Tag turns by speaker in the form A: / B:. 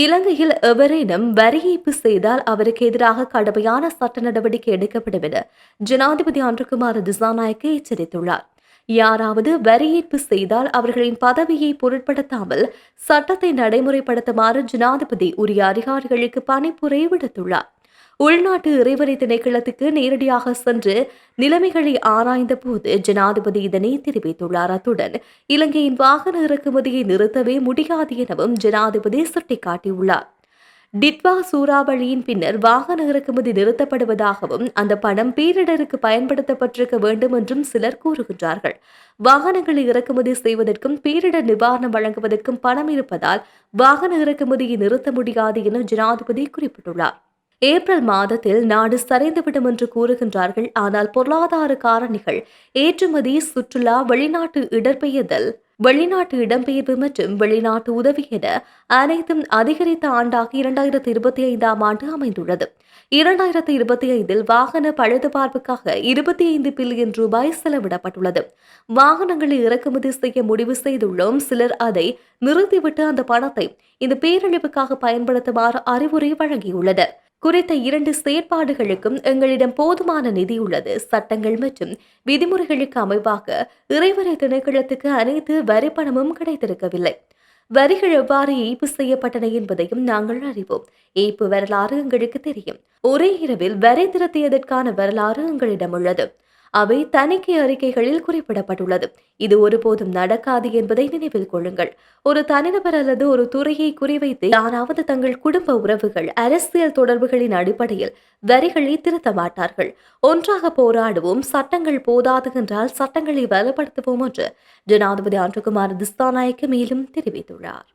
A: இலங்கையில் எவரேனும் வரி ஏய்ப்பு செய்தால் அவருக்கு எதிராக கடுமையான சட்ட நடவடிக்கை எடுக்கப்படும் என ஜனாதிபதி அன்றுகுமார் திசாநாயக்க எச்சரித்துள்ளார். யாராவது வரி ஏய்ப்பு செய்தால் அவர்களின் பதவியை பொருட்படுத்தாமல் சட்டத்தை நடைமுறைப்படுத்துமாறு ஜனாதிபதி உரிய அதிகாரிகளுக்கு பணிப்புரை விடுத்துள்ளார். உள்நாட்டு இறைவரை திணைக்களத்துக்கு நேரடியாக சென்று நிலைமைகளை ஆராய்ந்த போது ஜனாதிபதி இதனை தெரிவித்துள்ளார். அத்துடன் இலங்கையின் வாகன இறக்குமதியை நிறுத்தவே முடியாது எனவும் ஜனாதிபதி சுட்டிக்காட்டியுள்ளார். டிட்வா சூறாவளியின் பின்னர் வாகன இறக்குமதி நிறுத்தப்படுவதாகவும் அந்த பணம் பேரிடருக்கு பயன்படுத்தப்பட்டிருக்க வேண்டும் என்றும் சிலர் கூறுகின்றார்கள். வாகனங்களை இறக்குமதி செய்வதற்கும் பேரிடர் நிவாரணம் வழங்குவதற்கும் பணம் இருப்பதால் வாகன இறக்குமதியை நிறுத்த முடியாது என ஜனாதிபதி குறிப்பிட்டுள்ளார். ஏப்ரல் மாதத்தில் நாடு சரிந்துவிடும் என்று கூறுகின்றார்கள். ஆனால் பொருளாதார காரணிகள் ஏற்றுமதி சுற்றுலா வெளிநாட்டு இடற்பெயர்தல் வெளிநாட்டு இடம்பெயர்வு மற்றும் வெளிநாட்டு உதவி என அனைத்தும் அதிகரித்த ஆண்டாக இரண்டாயிரத்தி இருபத்தி ஐந்தாம் ஆண்டு அமைந்துள்ளது. இரண்டாயிரத்தி இருபத்தி ஐந்தில் வாகன பழுதுபார்ப்புக்காக இருபத்தி ஐந்து பில்லியன் ரூபாய் செலவிடப்பட்டுள்ளது. வாகனங்களை இறக்குமதி செய்ய முடிவு செய்துள்ளோம். சிலர் அதை நிறுத்திவிட்டு அந்த பணத்தை இந்த பேரழிவுக்காக பயன்படுத்துமாறு அறிவுரை வழங்கியுள்ளனர். குறித்த இரண்டு செயற்பாடுகளுக்கும் எங்களிடம் போதுமான நிதி உள்ளது. சட்டங்கள் மற்றும் விதிமுறைகளுக்கு அமைவாக இறைவரை திணைக்களத்துக்கு அனைத்து வரி பணமும் கிடைத்திருக்கவில்லை. வரிகள் எவ்வாறு ஏய்ப்பு செய்யப்பட்டன என்பதையும் நாங்கள் அறிவோம். ஏய்ப்பு வரலாறு எங்களுக்கு தெரியும். ஒரே இரவில் வரி திருத்தியதற்கான வரலாறு எங்களிடம் உள்ளது. அவை தணிக்கை அறிக்கைகளில் குறிப்பிடப்பட்டுள்ளது. இது ஒருபோதும் நடக்காது என்பதை நினைவில் கொள்ளுங்கள். ஒரு தனிநபர் அல்லது ஒரு துறையை குறிவைத்து யாராவது தங்கள் குடும்ப உறவுகள் அரசியல் தொடர்புகளின் அடிப்படையில் வரிகளை திருத்த மாட்டார்கள். ஒன்றாக போராடுவோம் சட்டங்கள் போதாது என்றால் சட்டங்களை வலுப்படுத்துவோம் என்று ஜனாதிபதி அன்றுகுமார் திஸ்தாநாயக்கு மேலும் தெரிவித்துள்ளார்.